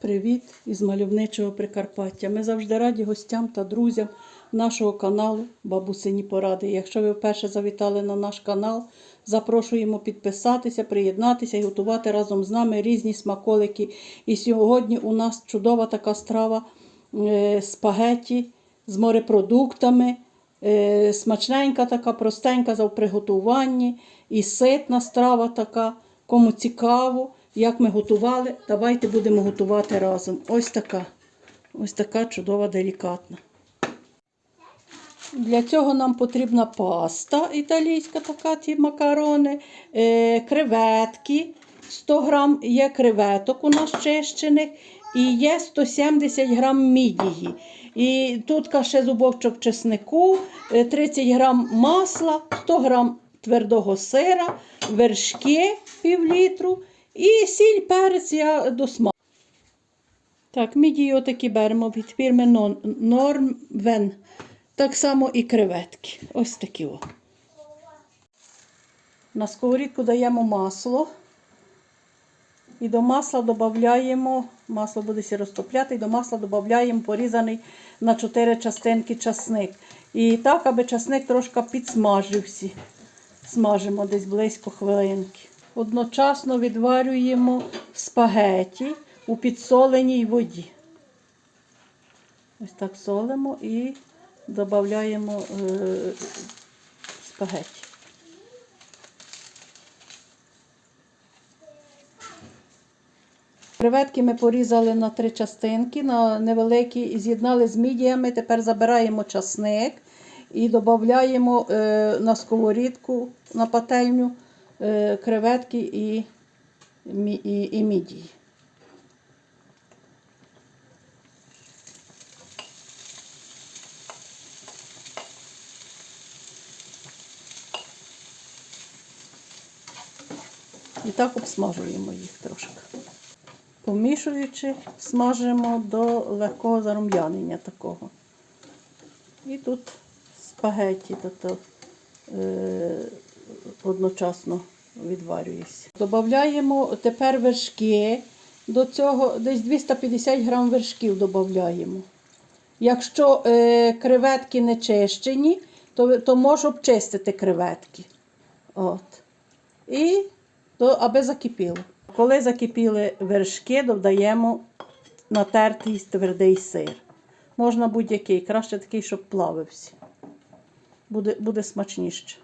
Привіт із мальовничого Прикарпаття. Ми завжди раді гостям та друзям нашого каналу Бабусині Поради. Якщо ви вперше завітали на наш канал, запрошуємо підписатися, приєднатися і готувати разом з нами різні смаколики. І сьогодні у нас чудова така страва е, спагеті з морепродуктами. Е, Смачненька така, простенька за приготуванні і ситна страва така. Кому цікаво, як ми готували, давайте будемо готувати разом. Ось така. Ось така чудова, делікатна. Для цього нам потрібна паста італійська, така ті макарони, е, креветки. 100 грам є креветок у нас чищених і є 170 грам мідії. І тут ще зубовчок чеснику, е, 30 грам масла, 100 грам твердого сира, вершки пів літру і сіль, перець я до смаку. Так, мідії отакі беремо від фірми Нормвен. Так само і креветки. Ось такі. О. На сковорідку даємо масло. І до масла додаємо, масло буде сі розтопляти, і до масла додаємо порізаний на 4 частинки часник. І так, аби часник трошки підсмажився. Смажимо десь близько хвилинки. Одночасно відварюємо спагеті у підсоленій воді. Ось так солимо і додаємо е, спагеті. Креветки ми порізали на три частинки, на невеликі, і з'єднали з мідіями. Тепер забираємо часник і додаємо е, на сковорідку, на пательню креветки і, і, і мідії. І так обсмажуємо їх трошки. Помішуючи, смажимо до легкого зарум'янення такого. І тут спагетті тобто, е, одночасно відварюється. Додаємо тепер вершки. До цього десь 250 грам вершків додаємо. Якщо е, креветки не чищені, то, то можу обчистити креветки. От. І то, аби закипіло. Коли закипіли вершки, додаємо натертий твердий сир. Можна будь-який, краще такий, щоб плавився. Буде, буде смачніше.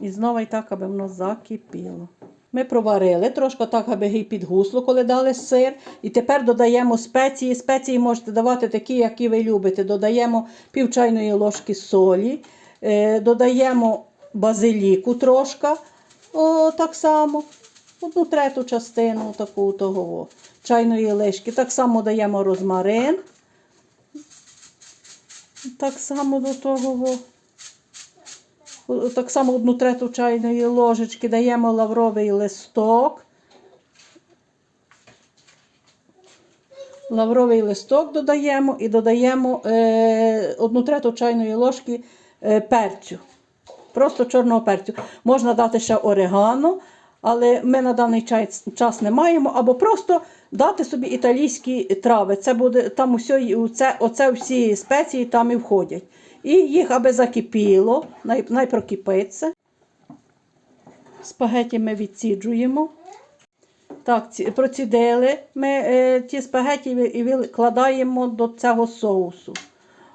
І знову і так, аби воно закипіло. Ми проварили трошки так, аби гей підгусло, коли дали сир. І тепер додаємо спеції. Спеції можете давати такі, які ви любите. Додаємо пів чайної ложки солі, е, додаємо базиліку трошки, о, так само. Одну трету частину таку того чайної лишки. Так само даємо розмарин. Так само до того. Так само одну трету чайної ложечки даємо лавровий листок. Лавровий листок додаємо і додаємо е, одну трету чайної ложки е, перцю. Просто чорного перцю. Можна дати ще орегано, але ми на даний час, не маємо. Або просто дати собі італійські трави. Це буде там усьо, це, оце всі спеції там і входять. І їх, аби закипіло, най, най. Спагеті ми відсіджуємо. Так, процідили ми е, ті спагеті і викладаємо до цього соусу.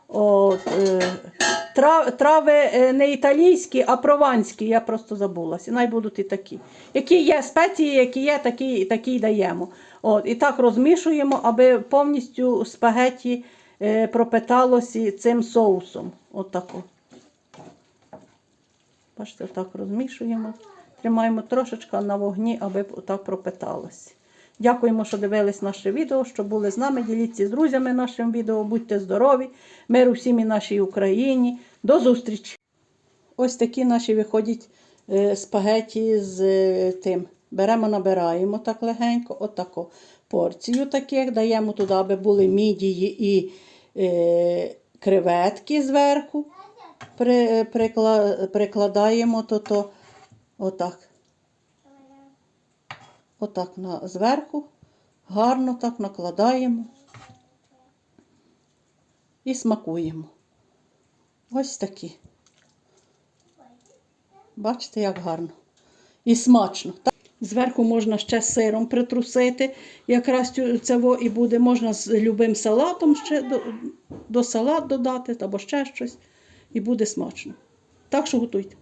От, е, тра- трави е, не італійські, а прованські, я просто забулася. Най будуть і такі. Які є спеції, які є, такі, такі й даємо. От, і так розмішуємо, аби повністю спагеті пропиталося цим соусом. Отако. Бачите, так розмішуємо. Тримаємо трошечки на вогні, аби так пропиталося. Дякуємо, що дивились наше відео, що були з нами. Діліться з друзями нашим відео. Будьте здорові, миру всім і нашій Україні. До зустрічі! Ось такі наші виходять е, спагеті з е, тим. Беремо, набираємо так легенько, отаку порцію таких, даємо туди, аби були мідії і е, креветки зверху. Прикладаємо то, то отак. Отак на, зверху. гарно так накладаємо і смакуємо. Ось такі. Бачите, як гарно. І смачно. Зверху можна ще сиром притрусити. Якраз це і буде. Можна з любим салатом ще до, до салат додати або ще щось. І буде смачно. Так що готуйте.